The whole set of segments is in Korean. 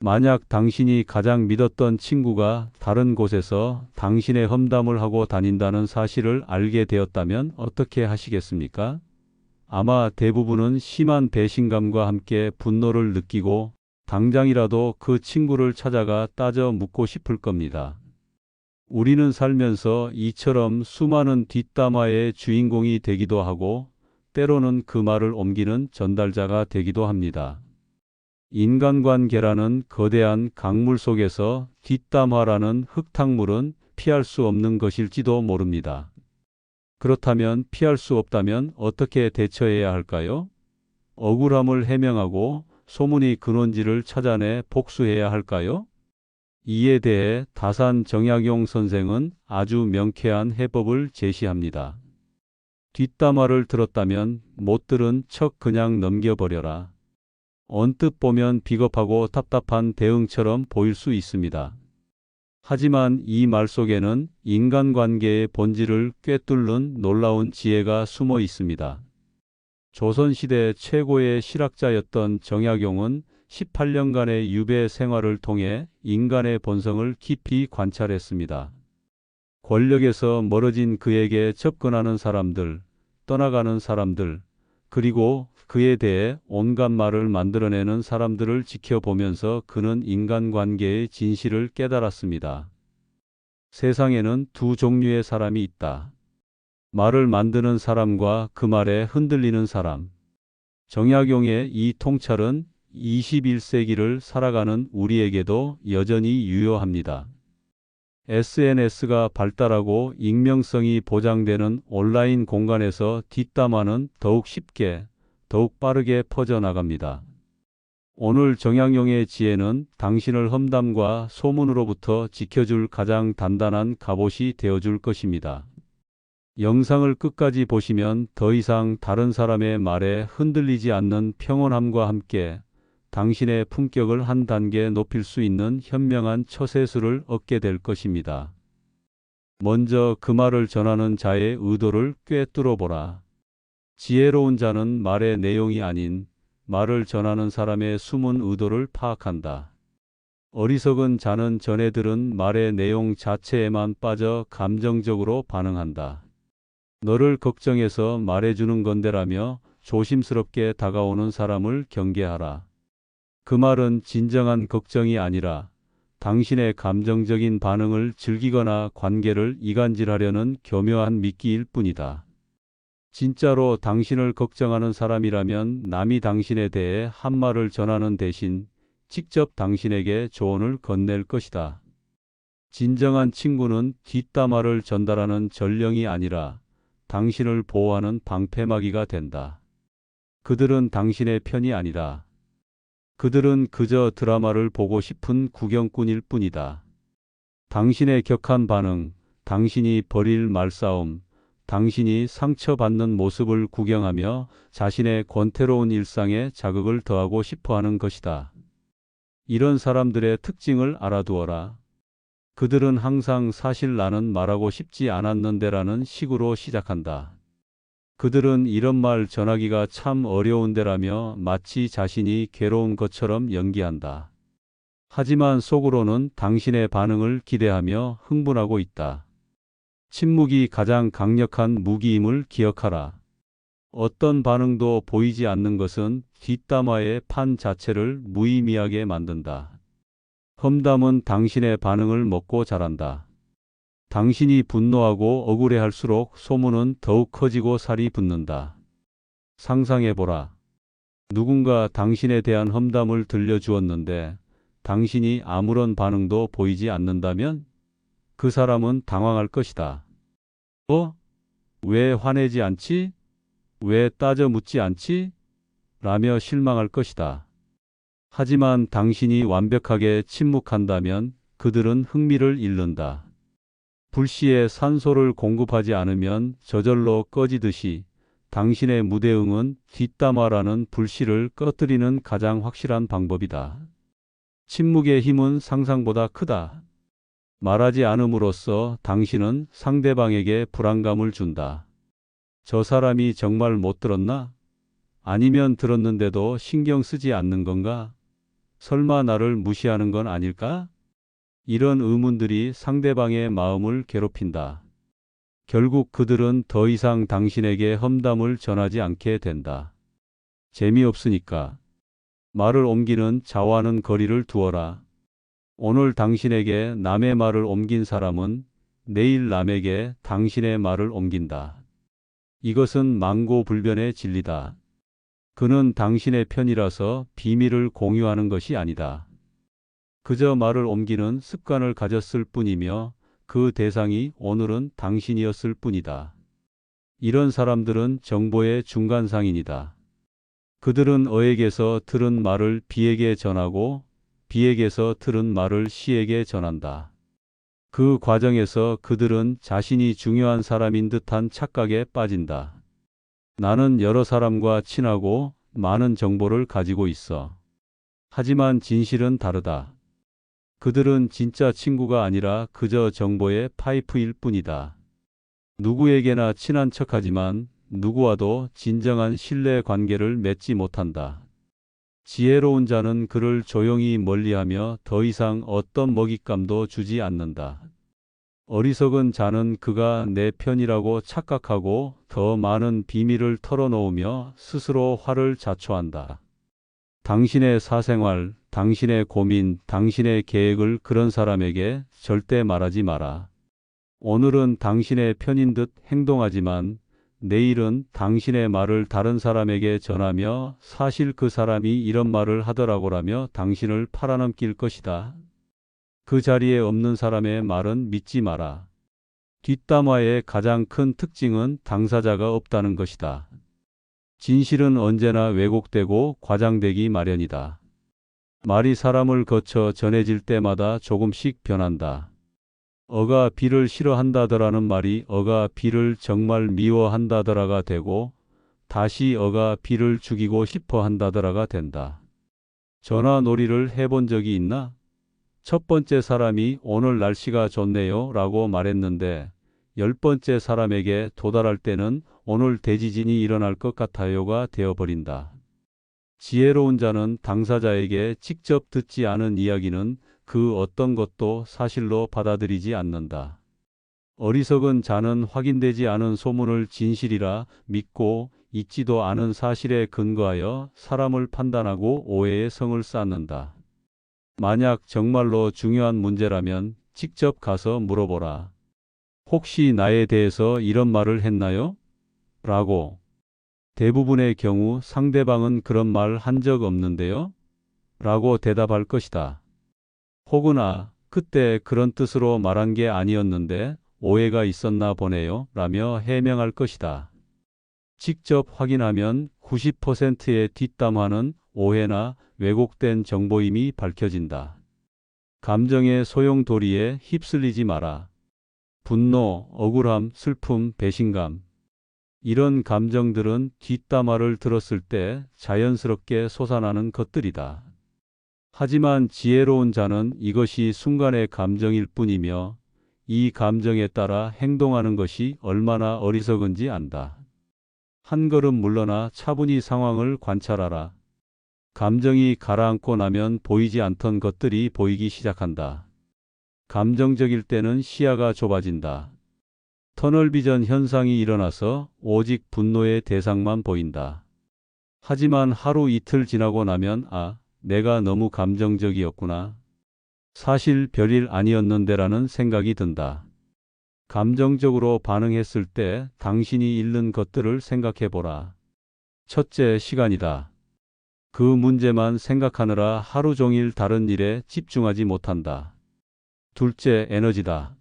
만약 당신이 가장 믿었던 친구가 다른 곳에서 당신의 험담을 하고 다닌다는 사실을 알게 되었다면 어떻게 하시겠습니까? 아마 대부분은 심한 배신감과 함께 분노를 느끼고 당장이라도 그 친구를 찾아가 따져 묻고 싶을 겁니다. 우리는 살면서 이처럼 수많은 뒷담화의 주인공이 되기도 하고 때로는 그 말을 옮기는 전달자가 되기도 합니다. 인간관계라는 거대한 강물 속에서 뒷담화라는 흙탕물은 피할 수 없는 것일지도 모릅니다. 그렇다면 피할 수 없다면 어떻게 대처해야 할까요? 억울함을 해명하고 소문이 근원지를 찾아내 복수해야 할까요? 이에 대해 다산 정약용 선생은 아주 명쾌한 해법을 제시합니다. 뒷담화를 들었다면 못 들은 척 그냥 넘겨버려라. 언뜻 보면 비겁하고 답답한 대응처럼 보일 수 있습니다. 하지만 이 말 속에는 인간관계의 본질을 꿰뚫는 놀라운 지혜가 숨어 있습니다. 조선시대 최고의 실학자였던 정약용은 18년간의 유배 생활을 통해 인간의 본성을 깊이 관찰했습니다. 권력에서 멀어진 그에게 접근하는 사람들, 떠나가는 사람들, 그리고 그에 대해 온갖 말을 만들어내는 사람들을 지켜보면서 그는 인간관계의 진실을 깨달았습니다. 세상에는 두 종류의 사람이 있다. 말을 만드는 사람과 그 말에 흔들리는 사람. 정약용의 이 통찰은 21세기를 살아가는 우리에게도 여전히 유효합니다. SNS가 발달하고 익명성이 보장되는 온라인 공간에서 뒷담화는 더욱 쉽게, 더욱 빠르게 퍼져나갑니다. 오늘 정약용의 지혜는 당신을 험담과 소문으로부터 지켜줄 가장 단단한 갑옷이 되어줄 것입니다. 영상을 끝까지 보시면 더 이상 다른 사람의 말에 흔들리지 않는 평온함과 함께 당신의 품격을 한 단계 높일 수 있는 현명한 처세술을 얻게 될 것입니다. 먼저 그 말을 전하는 자의 의도를 꿰뚫어 보라. 지혜로운 자는 말의 내용이 아닌 말을 전하는 사람의 숨은 의도를 파악한다. 어리석은 자는 전해 들은 말의 내용 자체에만 빠져 감정적으로 반응한다. 너를 걱정해서 말해주는 건데라며 조심스럽게 다가오는 사람을 경계하라. 그 말은 진정한 걱정이 아니라 당신의 감정적인 반응을 즐기거나 관계를 이간질하려는 교묘한 미끼일 뿐이다. 진짜로 당신을 걱정하는 사람이라면 남이 당신에 대해 한 말을 전하는 대신 직접 당신에게 조언을 건넬 것이다. 진정한 친구는 뒷담화를 전달하는 전령이 아니라 당신을 보호하는 방패막이가 된다. 그들은 당신의 편이 아니다. 그들은 그저 드라마를 보고 싶은 구경꾼일 뿐이다. 당신의 격한 반응, 당신이 벌일 말싸움, 당신이 상처받는 모습을 구경하며 자신의 권태로운 일상에 자극을 더하고 싶어 하는 것이다. 이런 사람들의 특징을 알아두어라. 그들은 항상 사실 나는 말하고 싶지 않았는데라는 식으로 시작한다. 그들은 이런 말 전하기가 참 어려운데라며 마치 자신이 괴로운 것처럼 연기한다. 하지만 속으로는 당신의 반응을 기대하며 흥분하고 있다. 침묵이 가장 강력한 무기임을 기억하라. 어떤 반응도 보이지 않는 것은 뒷담화의 판 자체를 무의미하게 만든다. 험담은 당신의 반응을 먹고 자란다. 당신이 분노하고 억울해할수록 소문은 더욱 커지고 살이 붙는다. 상상해보라. 누군가 당신에 대한 험담을 들려주었는데 당신이 아무런 반응도 보이지 않는다면 그 사람은 당황할 것이다. 어? 왜 화내지 않지? 왜 따져 묻지 않지? 라며 실망할 것이다. 하지만 당신이 완벽하게 침묵한다면 그들은 흥미를 잃는다. 불시에 산소를 공급하지 않으면 저절로 꺼지듯이 당신의 무대응은 뒷담화라는 불씨를 꺼뜨리는 가장 확실한 방법이다. 침묵의 힘은 상상보다 크다. 말하지 않음으로써 당신은 상대방에게 불안감을 준다. 저 사람이 정말 못 들었나? 아니면 들었는데도 신경 쓰지 않는 건가? 설마 나를 무시하는 건 아닐까? 이런 의문들이 상대방의 마음을 괴롭힌다. 결국 그들은 더 이상 당신에게 험담을 전하지 않게 된다. 재미없으니까. 말을 옮기는 자와는 거리를 두어라. 오늘 당신에게 남의 말을 옮긴 사람은 내일 남에게 당신의 말을 옮긴다. 이것은 망고불변의 진리다. 그는 당신의 편이라서 비밀을 공유하는 것이 아니다. 그저 말을 옮기는 습관을 가졌을 뿐이며 그 대상이 오늘은 당신이었을 뿐이다. 이런 사람들은 정보의 중간상인이다. 그들은 어에게서 들은 말을 비에게 전하고 비에게서 들은 말을 시에게 전한다. 그 과정에서 그들은 자신이 중요한 사람인 듯한 착각에 빠진다. 나는 여러 사람과 친하고 많은 정보를 가지고 있어. 하지만 진실은 다르다. 그들은 진짜 친구가 아니라 그저 정보의 파이프일 뿐이다. 누구에게나 친한 척하지만 누구와도 진정한 신뢰 관계를 맺지 못한다. 지혜로운 자는 그를 조용히 멀리하며 더 이상 어떤 먹잇감도 주지 않는다. 어리석은 자는 그가 내 편이라고 착각하고 더 많은 비밀을 털어놓으며 스스로 화를 자초한다. 당신의 사생활, 당신의 고민, 당신의 계획을 그런 사람에게 절대 말하지 마라. 오늘은 당신의 편인 듯 행동하지만 내일은 당신의 말을 다른 사람에게 전하며 사실 그 사람이 이런 말을 하더라고라며 당신을 팔아넘길 것이다. 그 자리에 없는 사람의 말은 믿지 마라. 뒷담화의 가장 큰 특징은 당사자가 없다는 것이다. 진실은 언제나 왜곡되고 과장되기 마련이다. 말이 사람을 거쳐 전해질 때마다 조금씩 변한다. 어가 비를 싫어한다더라는 말이 어가 비를 정말 미워한다더라가 되고 다시 어가 비를 죽이고 싶어 한다더라가 된다. 전화 놀이를 해본 적이 있나? 첫 번째 사람이 오늘 날씨가 좋네요 라고 말했는데 열 번째 사람에게 도달할 때는 오늘 대지진이 일어날 것 같아요가 되어버린다. 지혜로운 자는 당사자에게 직접 듣지 않은 이야기는 그 어떤 것도 사실로 받아들이지 않는다. 어리석은 자는 확인되지 않은 소문을 진실이라 믿고 있지도 않은 사실에 근거하여 사람을 판단하고 오해의 성을 쌓는다. 만약 정말로 중요한 문제라면 직접 가서 물어보라. 혹시 나에 대해서 이런 말을 했나요? 라고. 대부분의 경우 상대방은 그런 말 한 적 없는데요? 라고 대답할 것이다. 혹은 아, 그때 그런 뜻으로 말한 게 아니었는데 오해가 있었나 보네요. 라며 해명할 것이다. 직접 확인하면 90%의 뒷담화는 오해나 왜곡된 정보임이 밝혀진다. 감정의 소용돌이에 휩쓸리지 마라. 분노, 억울함, 슬픔, 배신감. 이런 감정들은 뒷담화를 들었을 때 자연스럽게 솟아나는 것들이다. 하지만 지혜로운 자는 이것이 순간의 감정일 뿐이며 이 감정에 따라 행동하는 것이 얼마나 어리석은지 안다. 한 걸음 물러나 차분히 상황을 관찰하라. 감정이 가라앉고 나면 보이지 않던 것들이 보이기 시작한다. 감정적일 때는 시야가 좁아진다. 터널 비전 현상이 일어나서 오직 분노의 대상만 보인다. 하지만 하루 이틀 지나고 나면 아, 내가 너무 감정적이었구나. 사실 별일 아니었는데라는 생각이 든다. 감정적으로 반응했을 때 당신이 잃는 것들을 생각해 보라. 첫째, 시간이다. 그 문제만 생각하느라 하루 종일 다른 일에 집중하지 못한다. 둘째, 에너지다.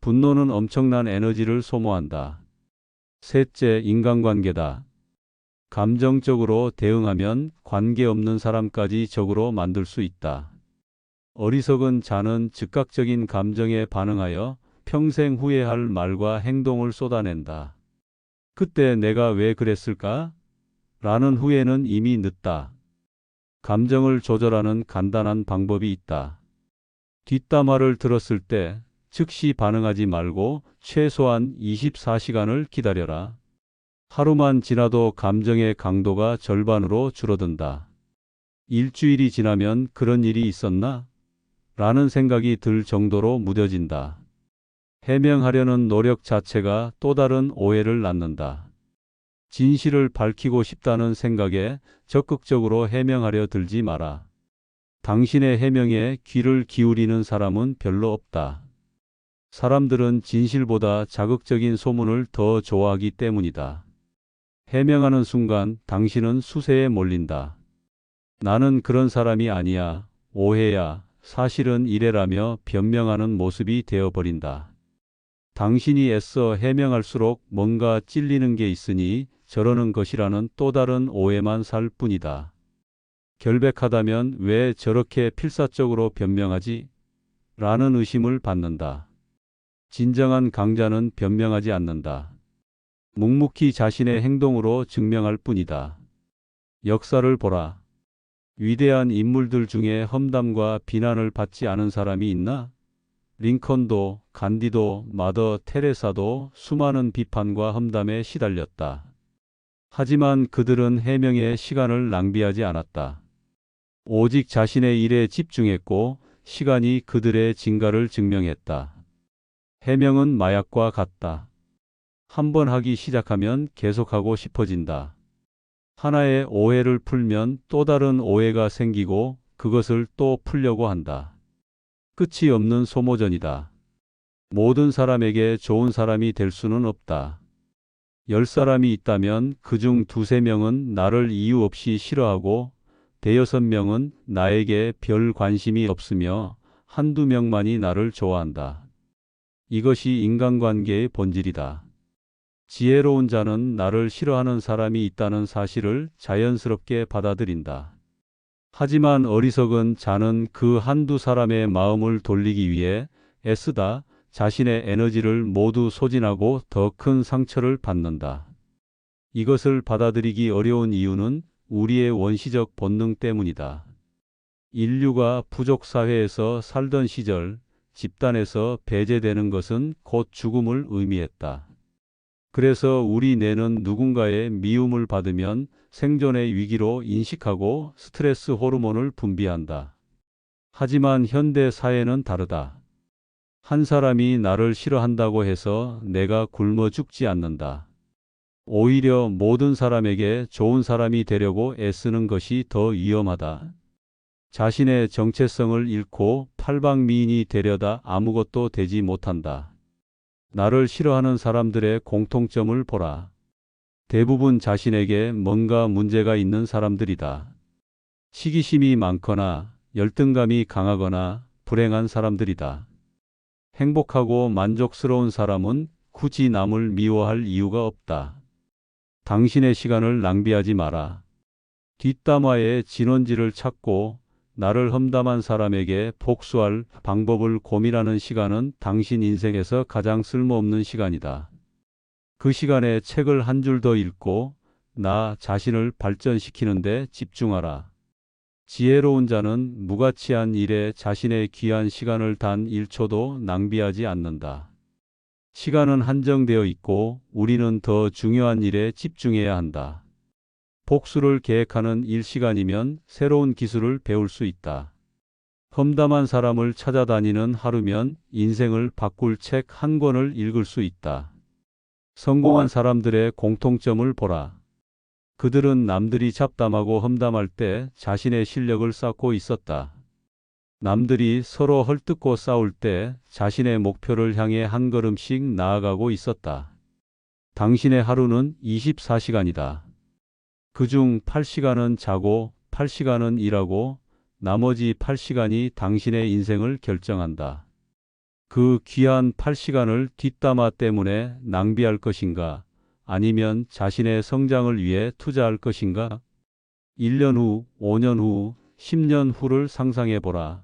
분노는 엄청난 에너지를 소모한다. 셋째, 인간관계다. 감정적으로 대응하면 관계없는 사람까지 적으로 만들 수 있다. 어리석은 자는 즉각적인 감정에 반응하여 평생 후회할 말과 행동을 쏟아낸다. 그때 내가 왜 그랬을까? 라는 후회는 이미 늦다. 감정을 조절하는 간단한 방법이 있다. 뒷담화를 들었을 때 즉시 반응하지 말고 최소한 24시간을 기다려라. 하루만 지나도 감정의 강도가 절반으로 줄어든다. 일주일이 지나면 그런 일이 있었나? 라는 생각이 들 정도로 무뎌진다. 해명하려는 노력 자체가 또 다른 오해를 낳는다. 진실을 밝히고 싶다는 생각에 적극적으로 해명하려 들지 마라. 당신의 해명에 귀를 기울이는 사람은 별로 없다. 사람들은 진실보다 자극적인 소문을 더 좋아하기 때문이다. 해명하는 순간 당신은 수세에 몰린다. 나는 그런 사람이 아니야. 오해야. 사실은 이래라며 변명하는 모습이 되어버린다. 당신이 애써 해명할수록 뭔가 찔리는 게 있으니 저러는 것이라는 또 다른 오해만 살 뿐이다. 결백하다면 왜 저렇게 필사적으로 변명하지? 라는 의심을 받는다. 진정한 강자는 변명하지 않는다. 묵묵히 자신의 행동으로 증명할 뿐이다. 역사를 보라. 위대한 인물들 중에 험담과 비난을 받지 않은 사람이 있나? 링컨도, 간디도, 마더 테레사도 수많은 비판과 험담에 시달렸다. 하지만 그들은 해명에 시간을 낭비하지 않았다. 오직 자신의 일에 집중했고 시간이 그들의 진가를 증명했다. 해명은 마약과 같다. 한 번 하기 시작하면 계속하고 싶어진다. 하나의 오해를 풀면 또 다른 오해가 생기고 그것을 또 풀려고 한다. 끝이 없는 소모전이다. 모든 사람에게 좋은 사람이 될 수는 없다. 열 사람이 있다면 그중 두세 명은 나를 이유 없이 싫어하고 대여섯 명은 나에게 별 관심이 없으며 한두 명만이 나를 좋아한다. 이것이 인간관계의 본질이다. 지혜로운 자는 나를 싫어하는 사람이 있다는 사실을 자연스럽게 받아들인다. 하지만 어리석은 자는 그 한두 사람의 마음을 돌리기 위해 애쓰다 자신의 에너지를 모두 소진하고 더 큰 상처를 받는다. 이것을 받아들이기 어려운 이유는 우리의 원시적 본능 때문이다. 인류가 부족 사회에서 살던 시절 집단에서 배제되는 것은 곧 죽음을 의미했다. 그래서 우리 뇌는 누군가의 미움을 받으면 생존의 위기로 인식하고 스트레스 호르몬을 분비한다. 하지만 현대 사회는 다르다. 한 사람이 나를 싫어한다고 해서 내가 굶어 죽지 않는다. 오히려 모든 사람에게 좋은 사람이 되려고 애쓰는 것이 더 위험하다. 자신의 정체성을 잃고 팔방미인이 되려다 아무것도 되지 못한다. 나를 싫어하는 사람들의 공통점을 보라. 대부분 자신에게 뭔가 문제가 있는 사람들이다. 시기심이 많거나 열등감이 강하거나 불행한 사람들이다. 행복하고 만족스러운 사람은 굳이 남을 미워할 이유가 없다. 당신의 시간을 낭비하지 마라. 뒷담화의 진원지를 찾고 나를 험담한 사람에게 복수할 방법을 고민하는 시간은 당신 인생에서 가장 쓸모없는 시간이다. 그 시간에 책을 한 줄 더 읽고 나 자신을 발전시키는데 집중하라. 지혜로운 자는 무가치한 일에 자신의 귀한 시간을 단 1초도 낭비하지 않는다. 시간은 한정되어 있고 우리는 더 중요한 일에 집중해야 한다. 복수를 계획하는 일시간이면 새로운 기술을 배울 수 있다. 험담한 사람을 찾아다니는 하루면 인생을 바꿀 책 한 권을 읽을 수 있다. 성공한 사람들의 공통점을 보라. 그들은 남들이 잡담하고 험담할 때 자신의 실력을 쌓고 있었다. 남들이 서로 헐뜯고 싸울 때 자신의 목표를 향해 한 걸음씩 나아가고 있었다. 당신의 하루는 24시간이다. 그중 8시간은 자고 8시간은 일하고 나머지 8시간이 당신의 인생을 결정한다. 그 귀한 8시간을 뒷담화 때문에 낭비할 것인가? 아니면 자신의 성장을 위해 투자할 것인가? 1년 후, 5년 후, 10년 후를 상상해 보라.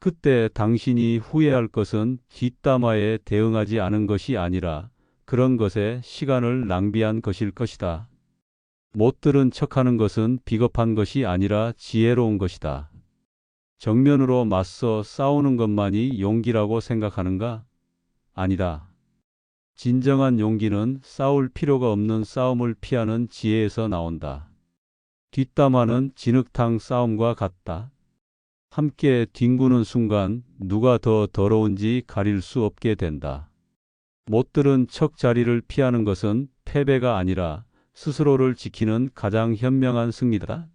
그때 당신이 후회할 것은 뒷담화에 대응하지 않은 것이 아니라 그런 것에 시간을 낭비한 것일 것이다. 못 들은 척하는 것은 비겁한 것이 아니라 지혜로운 것이다. 정면으로 맞서 싸우는 것만이 용기라고 생각하는가? 아니다. 진정한 용기는 싸울 필요가 없는 싸움을 피하는 지혜에서 나온다. 뒷담화는 진흙탕 싸움과 같다. 함께 뒹구는 순간 누가 더 더러운지 가릴 수 없게 된다. 못 들은 척 자리를 피하는 것은 패배가 아니라 스스로를 지키는 가장 현명한 승리다.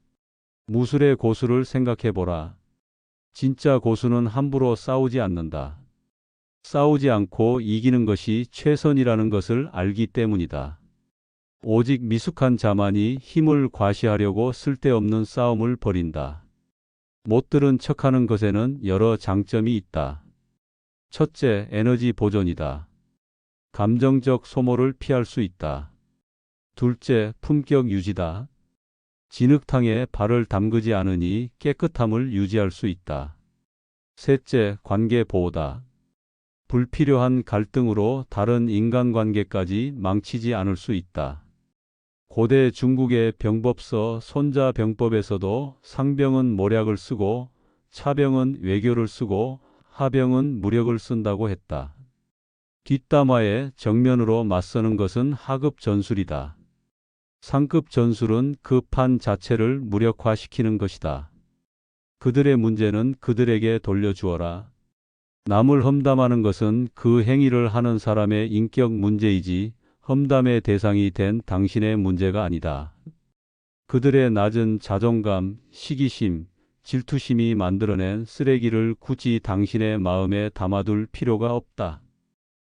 무술의 고수를 생각해 보라. 진짜 고수는 함부로 싸우지 않는다. 싸우지 않고 이기는 것이 최선이라는 것을 알기 때문이다. 오직 미숙한 자만이 힘을 과시하려고 쓸데없는 싸움을 벌인다. 못 들은 척하는 것에는 여러 장점이 있다. 첫째, 에너지 보존이다. 감정적 소모를 피할 수 있다. 둘째, 품격 유지다. 진흙탕에 발을 담그지 않으니 깨끗함을 유지할 수 있다. 셋째, 관계 보호다. 불필요한 갈등으로 다른 인간관계까지 망치지 않을 수 있다. 고대 중국의 병법서 손자병법에서도 상병은 모략을 쓰고 차병은 외교를 쓰고 하병은 무력을 쓴다고 했다. 뒷담화에 정면으로 맞서는 것은 하급 전술이다. 상급 전술은 그 판 자체를 무력화시키는 것이다. 그들의 문제는 그들에게 돌려주어라. 남을 험담하는 것은 그 행위를 하는 사람의 인격 문제이지 험담의 대상이 된 당신의 문제가 아니다. 그들의 낮은 자존감, 시기심, 질투심이 만들어낸 쓰레기를 굳이 당신의 마음에 담아둘 필요가 없다.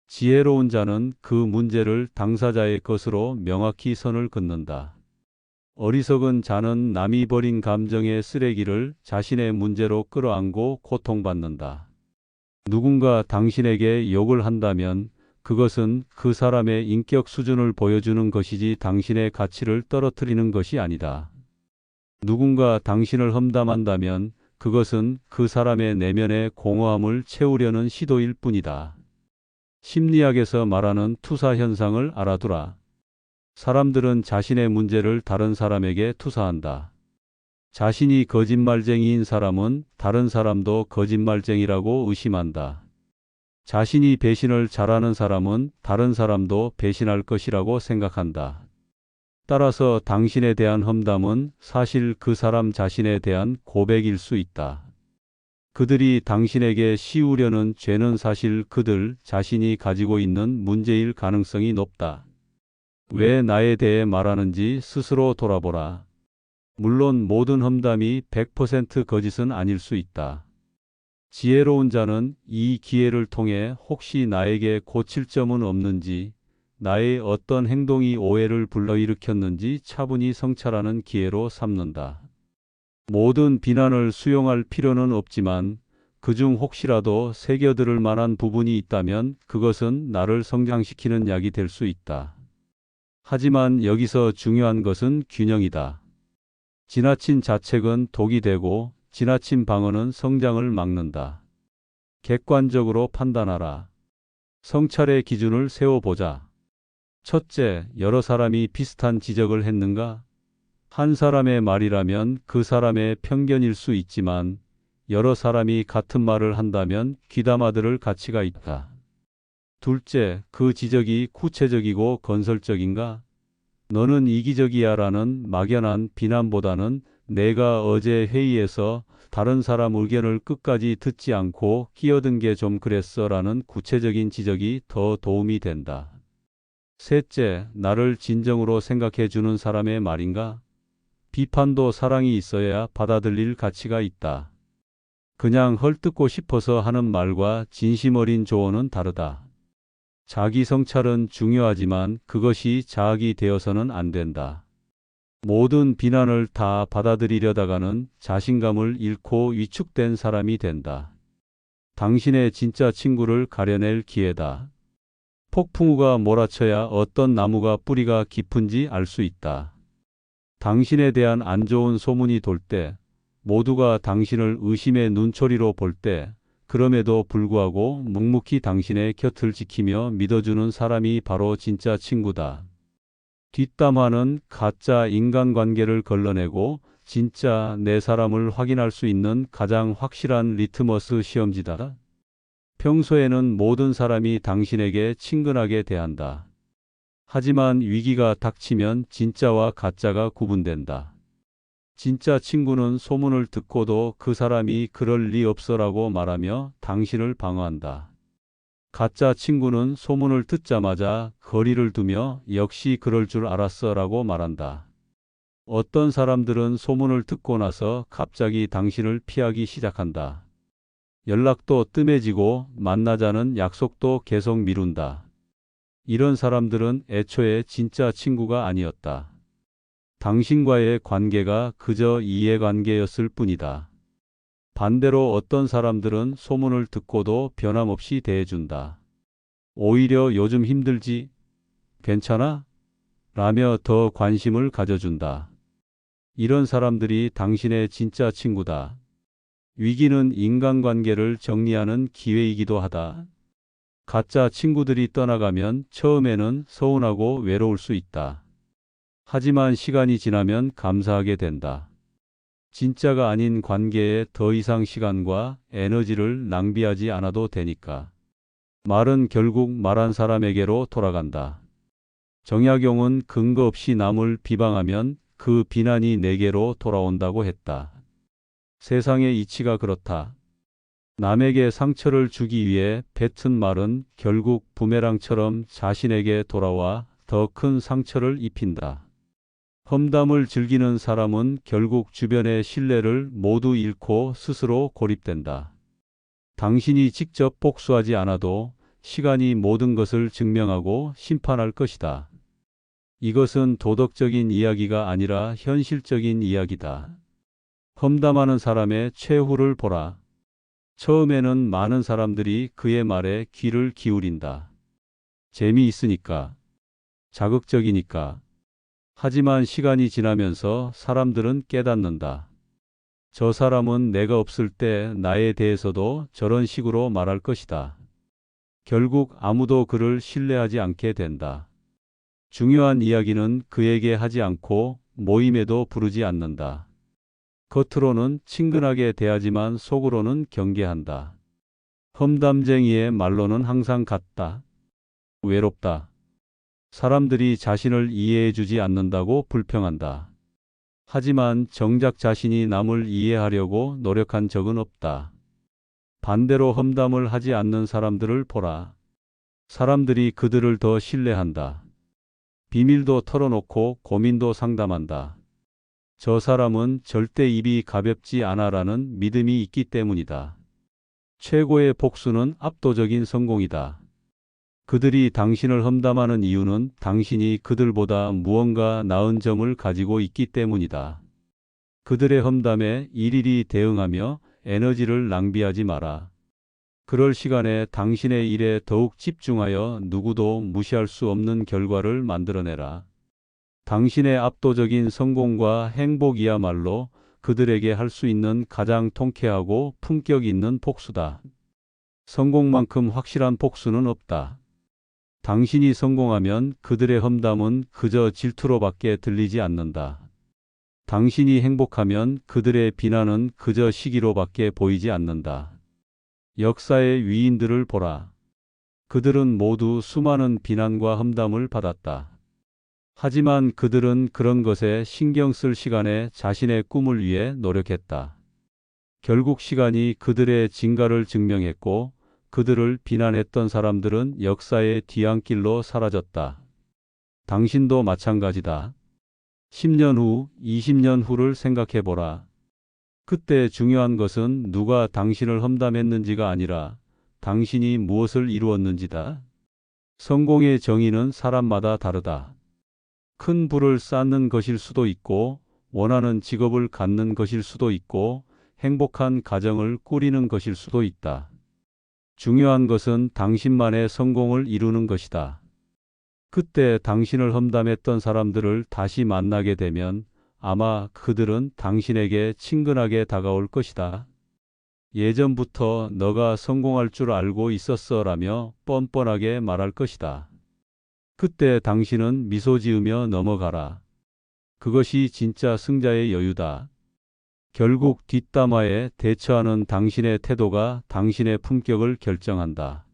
지혜로운 자는 그 문제를 당사자의 것으로 명확히 선을 긋는다. 어리석은 자는 남이 버린 감정의 쓰레기를 자신의 문제로 끌어안고 고통받는다. 누군가 당신에게 욕을 한다면 그것은 그 사람의 인격 수준을 보여주는 것이지 당신의 가치를 떨어뜨리는 것이 아니다. 누군가 당신을 험담한다면 그것은 그 사람의 내면의 공허함을 채우려는 시도일 뿐이다. 심리학에서 말하는 투사 현상을 알아두라. 사람들은 자신의 문제를 다른 사람에게 투사한다. 자신이 거짓말쟁이인 사람은 다른 사람도 거짓말쟁이라고 의심한다. 자신이 배신을 잘하는 사람은 다른 사람도 배신할 것이라고 생각한다. 따라서 당신에 대한 험담은 사실 그 사람 자신에 대한 고백일 수 있다. 그들이 당신에게 씌우려는 죄는 사실 그들 자신이 가지고 있는 문제일 가능성이 높다. 왜 나에 대해 말하는지 스스로 돌아보라. 물론 모든 험담이 100% 거짓은 아닐 수 있다. 지혜로운 자는 이 기회를 통해 혹시 나에게 고칠 점은 없는지, 나의 어떤 행동이 오해를 불러일으켰는지 차분히 성찰하는 기회로 삼는다. 모든 비난을 수용할 필요는 없지만 그중 혹시라도 새겨들을 만한 부분이 있다면 그것은 나를 성장시키는 약이 될 수 있다. 하지만 여기서 중요한 것은 균형이다. 지나친 자책은 독이 되고 지나친 방어는 성장을 막는다. 객관적으로 판단하라. 성찰의 기준을 세워보자. 첫째, 여러 사람이 비슷한 지적을 했는가? 한 사람의 말이라면 그 사람의 편견일 수 있지만 여러 사람이 같은 말을 한다면 귀담아 들을 가치가 있다. 둘째, 그 지적이 구체적이고 건설적인가? 너는 이기적이야 라는 막연한 비난보다는 내가 어제 회의에서 다른 사람 의견을 끝까지 듣지 않고 끼어든 게 좀 그랬어 라는 구체적인 지적이 더 도움이 된다. 셋째, 나를 진정으로 생각해 주는 사람의 말인가? 비판도 사랑이 있어야 받아들일 가치가 있다. 그냥 헐뜯고 싶어서 하는 말과 진심 어린 조언은 다르다. 자기 성찰은 중요하지만 그것이 자학이 되어서는 안 된다. 모든 비난을 다 받아들이려다가는 자신감을 잃고 위축된 사람이 된다. 당신의 진짜 친구를 가려낼 기회다. 폭풍우가 몰아쳐야 어떤 나무가 뿌리가 깊은지 알 수 있다. 당신에 대한 안 좋은 소문이 돌 때, 모두가 당신을 의심의 눈초리로 볼 때, 그럼에도 불구하고 묵묵히 당신의 곁을 지키며 믿어주는 사람이 바로 진짜 친구다. 뒷담화는 가짜 인간관계를 걸러내고 진짜 내 사람을 확인할 수 있는 가장 확실한 리트머스 시험지다. 평소에는 모든 사람이 당신에게 친근하게 대한다. 하지만 위기가 닥치면 진짜와 가짜가 구분된다. 진짜 친구는 소문을 듣고도 그 사람이 그럴 리 없어라고 말하며 당신을 방어한다. 가짜 친구는 소문을 듣자마자 거리를 두며 역시 그럴 줄 알았어라고 말한다. 어떤 사람들은 소문을 듣고 나서 갑자기 당신을 피하기 시작한다. 연락도 뜸해지고 만나자는 약속도 계속 미룬다. 이런 사람들은 애초에 진짜 친구가 아니었다. 당신과의 관계가 그저 이해관계였을 뿐이다. 반대로 어떤 사람들은 소문을 듣고도 변함없이 대해준다. 오히려 요즘 힘들지? 괜찮아? 라며 더 관심을 가져준다. 이런 사람들이 당신의 진짜 친구다. 위기는 인간관계를 정리하는 기회이기도 하다. 가짜 친구들이 떠나가면 처음에는 서운하고 외로울 수 있다. 하지만 시간이 지나면 감사하게 된다. 진짜가 아닌 관계에 더 이상 시간과 에너지를 낭비하지 않아도 되니까. 말은 결국 말한 사람에게로 돌아간다. 정약용은 근거 없이 남을 비방하면 그 비난이 내게로 돌아온다고 했다. 세상의 이치가 그렇다. 남에게 상처를 주기 위해 뱉은 말은 결국 부메랑처럼 자신에게 돌아와 더 큰 상처를 입힌다. 험담을 즐기는 사람은 결국 주변의 신뢰를 모두 잃고 스스로 고립된다. 당신이 직접 복수하지 않아도 시간이 모든 것을 증명하고 심판할 것이다. 이것은 도덕적인 이야기가 아니라 현실적인 이야기다. 험담하는 사람의 최후를 보라. 처음에는 많은 사람들이 그의 말에 귀를 기울인다. 재미있으니까. 자극적이니까. 하지만 시간이 지나면서 사람들은 깨닫는다. 저 사람은 내가 없을 때 나에 대해서도 저런 식으로 말할 것이다. 결국 아무도 그를 신뢰하지 않게 된다. 중요한 이야기는 그에게 하지 않고 모임에도 부르지 않는다. 겉으로는 친근하게 대하지만 속으로는 경계한다. 험담쟁이의 말로는 항상 같다. 외롭다. 사람들이 자신을 이해해주지 않는다고 불평한다. 하지만 정작 자신이 남을 이해하려고 노력한 적은 없다. 반대로 험담을 하지 않는 사람들을 보라. 사람들이 그들을 더 신뢰한다. 비밀도 털어놓고 고민도 상담한다. 저 사람은 절대 입이 가볍지 않아라는 믿음이 있기 때문이다. 최고의 복수는 압도적인 성공이다. 그들이 당신을 험담하는 이유는 당신이 그들보다 무언가 나은 점을 가지고 있기 때문이다. 그들의 험담에 일일이 대응하며 에너지를 낭비하지 마라. 그럴 시간에 당신의 일에 더욱 집중하여 누구도 무시할 수 없는 결과를 만들어내라. 당신의 압도적인 성공과 행복이야말로 그들에게 할 수 있는 가장 통쾌하고 품격 있는 복수다. 성공만큼 확실한 복수는 없다. 당신이 성공하면 그들의 험담은 그저 질투로밖에 들리지 않는다. 당신이 행복하면 그들의 비난은 그저 시기로밖에 보이지 않는다. 역사의 위인들을 보라. 그들은 모두 수많은 비난과 험담을 받았다. 하지만 그들은 그런 것에 신경 쓸 시간에 자신의 꿈을 위해 노력했다. 결국 시간이 그들의 진가를 증명했고 그들을 비난했던 사람들은 역사의 뒤안길로 사라졌다. 당신도 마찬가지다. 10년 후, 20년 후를 생각해 보라. 그때 중요한 것은 누가 당신을 험담했는지가 아니라 당신이 무엇을 이루었는지다. 성공의 정의는 사람마다 다르다. 큰 부를 쌓는 것일 수도 있고, 원하는 직업을 갖는 것일 수도 있고, 행복한 가정을 꾸리는 것일 수도 있다. 중요한 것은 당신만의 성공을 이루는 것이다. 그때 당신을 험담했던 사람들을 다시 만나게 되면 아마 그들은 당신에게 친근하게 다가올 것이다. 예전부터 너가 성공할 줄 알고 있었어 라며 뻔뻔하게 말할 것이다. 그때 당신은 미소 지으며 넘어가라. 그것이 진짜 승자의 여유다. 결국 뒷담화에 대처하는 당신의 태도가 당신의 품격을 결정한다.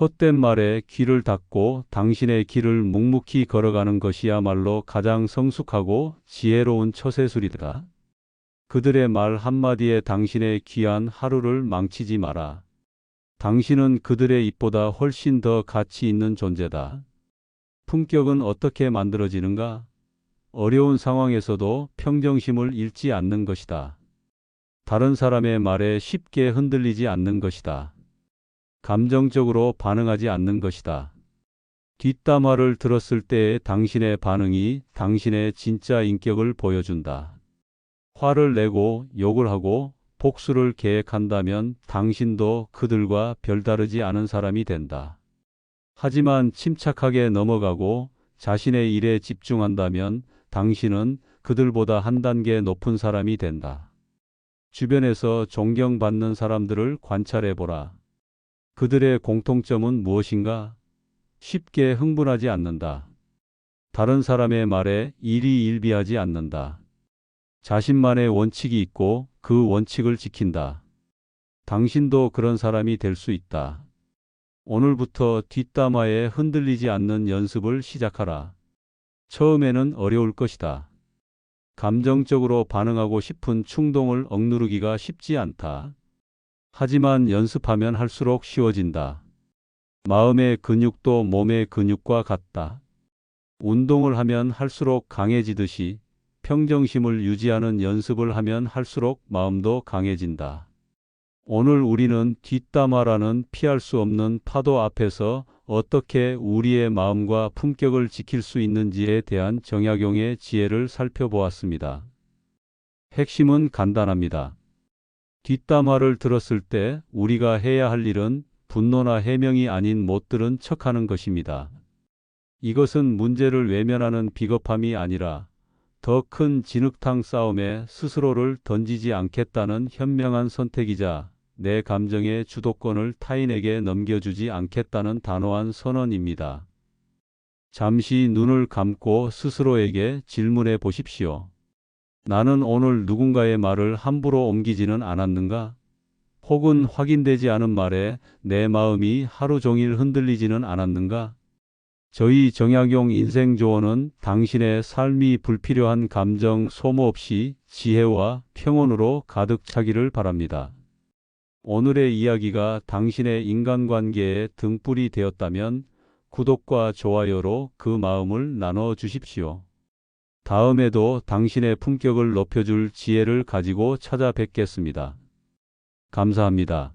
헛된 말에 귀를 닫고 당신의 길을 묵묵히 걸어가는 것이야말로 가장 성숙하고 지혜로운 처세술이다. 그들의 말 한마디에 당신의 귀한 하루를 망치지 마라. 당신은 그들의 입보다 훨씬 더 가치 있는 존재다. 품격은 어떻게 만들어지는가? 어려운 상황에서도 평정심을 잃지 않는 것이다. 다른 사람의 말에 쉽게 흔들리지 않는 것이다. 감정적으로 반응하지 않는 것이다. 뒷담화를 들었을 때의 당신의 반응이 당신의 진짜 인격을 보여준다. 화를 내고 욕을 하고 복수를 계획한다면 당신도 그들과 별다르지 않은 사람이 된다. 하지만 침착하게 넘어가고 자신의 일에 집중한다면 당신은 그들보다 한 단계 높은 사람이 된다. 주변에서 존경받는 사람들을 관찰해 보라. 그들의 공통점은 무엇인가? 쉽게 흥분하지 않는다. 다른 사람의 말에 일희일비하지 않는다. 자신만의 원칙이 있고 그 원칙을 지킨다. 당신도 그런 사람이 될 수 있다. 오늘부터 뒷담화에 흔들리지 않는 연습을 시작하라. 처음에는 어려울 것이다. 감정적으로 반응하고 싶은 충동을 억누르기가 쉽지 않다. 하지만 연습하면 할수록 쉬워진다. 마음의 근육도 몸의 근육과 같다. 운동을 하면 할수록 강해지듯이 평정심을 유지하는 연습을 하면 할수록 마음도 강해진다. 오늘 우리는 뒷담화라는 피할 수 없는 파도 앞에서 어떻게 우리의 마음과 품격을 지킬 수 있는지에 대한 정약용의 지혜를 살펴보았습니다. 핵심은 간단합니다. 뒷담화를 들었을 때 우리가 해야 할 일은 분노나 해명이 아닌 못 들은 척 하는 것입니다. 이것은 문제를 외면하는 비겁함이 아니라 더 큰 진흙탕 싸움에 스스로를 던지지 않겠다는 현명한 선택이자 내 감정의 주도권을 타인에게 넘겨주지 않겠다는 단호한 선언입니다. 잠시 눈을 감고 스스로에게 질문해 보십시오. 나는 오늘 누군가의 말을 함부로 옮기지는 않았는가? 혹은 확인되지 않은 말에 내 마음이 하루 종일 흔들리지는 않았는가? 저희 정약용 인생 조언은 당신의 삶이 불필요한 감정 소모 없이 지혜와 평온으로 가득 차기를 바랍니다. 오늘의 이야기가 당신의 인간관계에 등불이 되었다면 구독과 좋아요로 그 마음을 나눠 주십시오. 다음에도 당신의 품격을 높여줄 지혜를 가지고 찾아뵙겠습니다. 감사합니다.